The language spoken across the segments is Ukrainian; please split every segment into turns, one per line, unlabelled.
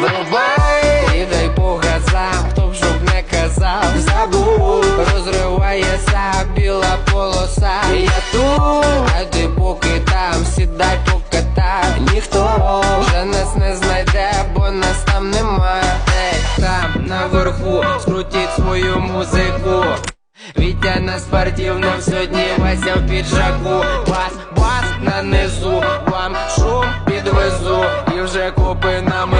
Врубай і дай по газам, хто б щоб не казав, забув, розривається біла полоса. Я тут, а ти поки там, сідай покатай, ніхто. Вже нас не знайде, бо нас там немає. Ей, там наверху, скрутіть свою музику. Вітя на спортивному сьогодні Вася в піджаку. Бас, бас на низу, вам шум підвезу. І вже копи на мигалках чекають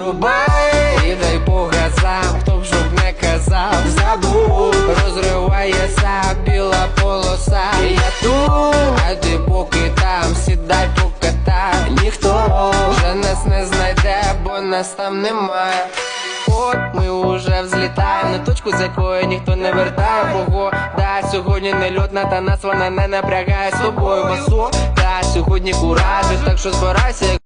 внизу Врубай і дай по газам, хто б щоб не казав. Забув, розривається біла полоса. Я тут, а ти поки там, сідай покатай Ніхто вже нас не знайде, бо нас там немає От ми уже взлітаємо на точку, з якої ніхто не вертає. Погода сьогодні не льотна, та нас вона не напрягає з тобою. Масо Та сьогодні куражиш, так що збирайся,